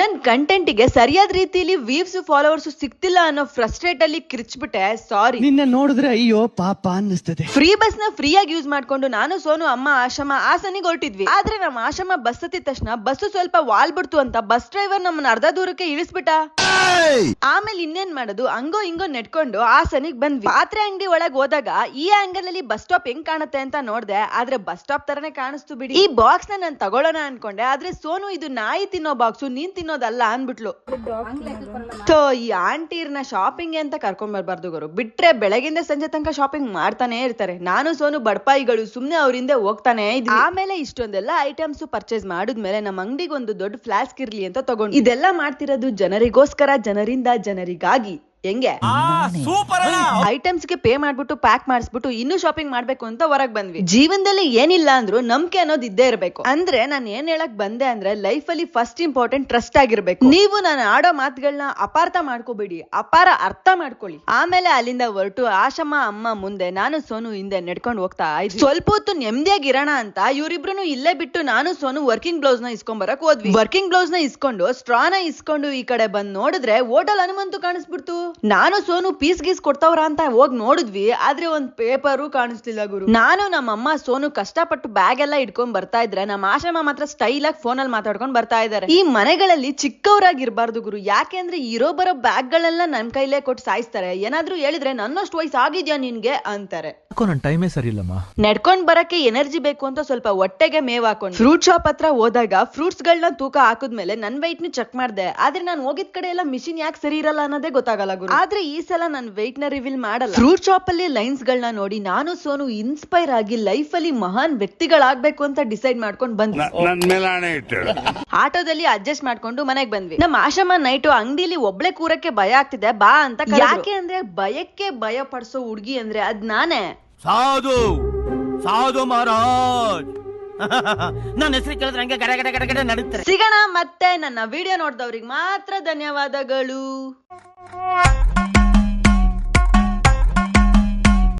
ನನ್ ಕಂಟೆಂಟ್ಗೆ ಸರಿಯಾದ ರೀತಿಯಲ್ಲಿ ವೀವ್ಸ್ ಫಾಲೋವರ್ಸ್ ಸಿಗ್ತಿಲ್ಲ ಅನ್ನೋ ಫ್ರಸ್ಟ್ರೇಟ್ ಅಲ್ಲಿ ಕಿರ್ಚ್ಬಿಟ್ಟೆ. ಸಾರಿ ನಿನ್ನ ನೋಡಿದ್ರೆ ಅಯ್ಯೋ ಪಾಪ ಅನ್ನಿಸ್ತದೆ. ಫ್ರೀ ಬಸ್ನ ಫ್ರೀ ಆಗಿ ಯೂಸ್ ಮಾಡ್ಕೊಂಡು ನಾನು ಸೋನು ಅಮ್ಮ ಆಶ್ರಮ ಆಸನಿಗೆ ಹೊರಟಿದ್ವಿ. ಆದ್ರೆ ನಮ್ಮ ಆಶ್ರಮ ಬಸ್ ಹತ್ತಿದ ತಕ್ಷಣ ಬಸ್ ಸ್ವಲ್ಪ ವಾಲ್ ಬಿಡ್ತು ಅಂತ ಬಸ್ ಡ್ರೈವರ್ ನಮ್ಮನ್ನ ಅರ್ಧ ದೂರಕ್ಕೆ ಇಳಿಸ್ಬಿಟ್ಟ. ಆಮೇಲೆ ಇನ್ನೇನ್ ಮಾಡೋದು? ಹಂಗೋ ಹಿಂಗೋ ನೆಟ್ಕೊಂಡು ಆ ಸನಿಗ್ ಬಂದ್ವಿ. ಪಾತ್ರೆ ಅಂಗಡಿ ಒಳಗ್ ಹೋದಾಗ ಈ ಆಂಗಲ್ ಅಲ್ಲಿ ಬಸ್ ಸ್ಟಾಪ್ ಹೆಂಗ್ ಕಾಣುತ್ತೆ ಅಂತ ನೋಡ್ದೆ. ಆದ್ರೆ ಬಸ್ ಸ್ಟಾಪ್ ತರನೇ ಕಾಣಿಸ್ತು ಬಿಡಿ. ಈ ಬಾಕ್ಸ್ನ ನಾನ್ ತಗೊಳ್ಳೋಣ ಅನ್ಕೊಂಡೆ. ಆದ್ರೆ ಸೋನು ಇದು ನಾಯಿ ತಿನ್ನೋ ಬಾಕ್ಸ್ ನೀನ್ ತಿನ್ನೋದಲ್ಲ ಅನ್ಬಿಟ್ಲು ಸೊ ಈ ಆಂಟಿರ್ನ ಶಾಪಿಂಗ್ ಅಂತ ಕರ್ಕೊಂಡ್ ಬರ್ಬಾರ್ದು ಗುರು. ಬಿಟ್ರೆ ಬೆಳಗಿಂದ ಸಂಜೆ ತನಕ ಶಾಪಿಂಗ್ ಮಾಡ್ತಾನೆ ಇರ್ತಾರೆ. ನಾನು ಸೋನು ಬಡಪಾಯಿಗಳು ಸುಮ್ನೆ ಅವ್ರಿಂದ ಹೋಗ್ತಾನೆ ಇದ್ ಆಮೇಲೆ ಇಷ್ಟೊಂದೆಲ್ಲ ಐಟಮ್ಸ್ ಪರ್ಚೇಸ್ ಮಾಡಿದ್ಮೇಲೆ ನಮ್ಮ ಅಂಗಡಿಗೆ ಒಂದು ದೊಡ್ಡ ಫ್ಲಾಸ್ಕ್ ಇರ್ಲಿ ಅಂತ ತಗೊಂಡು ಇದೆಲ್ಲ ಮಾಡ್ತಿರೋದು ಜನರಿಗೋಸ್ಕರ ಜನರಿಂದ ಜನರಿಗಾಗಿ ಹೆಂಗೆ? ಸೂಪರ್ ಐಟಮ್ಸ್ಗೆ ಪೇ ಮಾಡ್ಬಿಟ್ಟು ಪ್ಯಾಕ್ ಮಾಡಿಸ್ಬಿಟ್ಟು ಇನ್ನೂ ಶಾಪಿಂಗ್ ಮಾಡ್ಬೇಕು ಅಂತ ಹೊರಗ್ ಬಂದ್ವಿ. ಜೀವನದಲ್ಲಿ ಏನಿಲ್ಲ ಅಂದ್ರೂ ನಂಬಿಕೆ ಅನ್ನೋದು ಇದ್ದೇ ಇರಬೇಕು. ಅಂದ್ರೆ ನಾನು ಏನ್ ಹೇಳಕ್ ಬಂದೆ ಅಂದ್ರೆ ಲೈಫ್ ಅಲ್ಲಿ ಫಸ್ಟ್ ಇಂಪಾರ್ಟೆಂಟ್ ಟ್ರಸ್ಟ್ ಆಗಿರ್ಬೇಕು. ನೀವು ನಾನು ಆಡೋ ಮಾತುಗಳನ್ನ ಅಪಾರ್ಥ ಮಾಡ್ಕೋಬೇಡಿ. ಅಪಾರ ಅರ್ಥ ಮಾಡ್ಕೊಳ್ಳಿ. ಆಮೇಲೆ ಅಲ್ಲಿಂದ ಹೊರಟು ಆಶಮ್ಮ ಅಮ್ಮ ಮುಂದೆ ನಾನು ಸೋನು ಹಿಂದೆ ನಡ್ಕೊಂಡು ಹೋಗ್ತಾ ಇದ್ವಿ. ಸ್ವಲ್ಪ ಹೊತ್ತು ನೆಮ್ಮದಿಯಾಗಿ ಇರೋಣ ಅಂತ ಇವರಿಬ್ರು ಇಲ್ಲೇ ಬಿಟ್ಟು ನಾನು ಸೋನು ವರ್ಕಿಂಗ್ ಬ್ಲೌಸ್ನ ಇಸ್ಕೊಂಡ್ ಬರಕ್ ಹೋದ್ವಿ. ವರ್ಕಿಂಗ್ ಬ್ಲೌಸ್ನ ಇಸ್ಕೊಂಡು ಸ್ಟ್ರಾನ ಇಸ್ಕೊಂಡು ಈ ಕಡೆ ಬಂದ್ ನೋಡಿದ್ರೆ ಹೋಟೆಲ್ ಹನುಮಂತು ಕಾಣಿಸ್ಬಿಡ್ತು. ನಾನು ಸೋನು ಪೀಸ್ ಗೀಸ್ ಕೊಡ್ತಾವ್ರ ಅಂತ ಹೋಗ್ ನೋಡಿದ್ವಿ ಆದ್ರೆ ಒಂದ್ ಪೇಪರು ಕಾಣಿಸ್ತಿಲ್ಲ ಗುರು. ನಾನು ನಮ್ಮಮ್ಮ ಸೋನು ಕಷ್ಟಪಟ್ಟು ಬ್ಯಾಗ್ ಎಲ್ಲ ಇಟ್ಕೊಂಡ್ ಬರ್ತಾ ಇದ್ರೆ ನಮ್ಮ ಆಶ್ರಮ ಮಾತ್ರ ಸ್ಟೈಲ್ ಆಗಿ ಫೋನ್ ಅಲ್ಲಿ ಮಾತಾಡ್ಕೊಂಡ್ ಬರ್ತಾ ಇದಾರೆ. ಈ ಮನೆಗಳಲ್ಲಿ ಚಿಕ್ಕವರಾಗಿರ್ಬಾರ್ದು ಗುರು. ಯಾಕೆಂದ್ರೆ ಇರೋ ಬರೋ ಬ್ಯಾಗ್ ಗಳೆಲ್ಲ ನನ್ ಕೈಲೇ ಕೊಟ್ಟು ಸಾಯಿಸ್ತಾರೆ. ಏನಾದ್ರೂ ಹೇಳಿದ್ರೆ ನನ್ನಷ್ಟು ವಯಸ್ಸು ಆಗಿದ್ಯಾ ನಿನ್ಗೆ? ಅಂತಾರೆ. ಟೈಮೇ ಸರಿ ಇಲ್ಲಮ್ಮ ನಡ್ಕೊಂಡ್ ಬರಕ್ಕೆ ಎನರ್ಜಿ ಬೇಕು ಅಂತ ಸ್ವಲ್ಪ ಹೊಟ್ಟೆಗೆ ಮೇವ್ ಹಾಕೊಂಡು ಫ್ರೂಟ್ ಶಾಪ್ ಹತ್ರ ಹೋದಾಗ ಫ್ರೂಟ್ಸ್ ಗಳನ್ನ ತೂಕ ಹಾಕಿದ್ಮೇಲೆ ನನ್ ವೈಟ್ ನು ಚೆಕ್ ಮಾಡ್ದೆ. ಆದ್ರೆ ನಾನು ಹೋಗಿದ್ ಕಡೆ ಎಲ್ಲ ಮಿಷಿನ್ ಯಾಕೆ ಸರಿ ಇರಲ್ಲ ಅನ್ನೋದೇ ಗೊತ್ತಾಗಲ್ಲ ಗುರು. ಆದ್ರೆ ಈ ಸಲ ನನ್ weight ನ ರಿವೀಲ್ ಮಾಡಲ್ಲ. ಫ್ರೂಟ್ ಶಾಪ್ ಅಲ್ಲಿ ಲೈನ್ಸ್ ಗಳನ್ನ ನೋಡಿ ನಾನು ಸೋನು ಇನ್ಸ್ಪೈರ್ ಆಗಿ ಲೈಫ್ ಅಲ್ಲಿ ಮಹಾನ್ ವ್ಯಕ್ತಿಗಳಾಗ್ಬೇಕು ಅಂತ ಡಿಸೈಡ್ ಮಾಡ್ಕೊಂಡು ಬಂದ್ವಿ. ಆಟೋದಲ್ಲಿ ಅಡ್ಜಸ್ಟ್ ಮಾಡ್ಕೊಂಡು ಮನೆಗೆ ಬಂದ್ವಿ. ನಮ್ಮ ಆಶ್ರಮ ನೈಟು ಅಂಗಡಿಲಿ ಒಬ್ಳೆ ಕೂರಕ್ಕೆ ಭಯ ಆಗ್ತಿದೆ ಬಾ ಅಂತ ಯಾಕೆ ಅಂದ್ರೆ ಭಯಕ್ಕೆ ಭಯ ಪಡಿಸೋ ಹುಡ್ಗಿ ಅಂದ್ರೆ ಅದ್ ನಾನೇ. ಸಾಧು! ಸಾಧು ಮಹಾರಾಜ್! ನನ್ನ ಹೆಸರು ಕೇಳಿದ್ರೆ ಹಂಗೆ ಗಡ ಗಡ ಗಡ ಗಡ ನಡೀತಾರೆ. ಸಿಗೋಣ ಮತ್ತೆ ನನ್ನ ವಿಡಿಯೋ ನೋಡಿದವ್ರಿಗೆ ಮಾತ್ರ ಧನ್ಯವಾದಗಳು.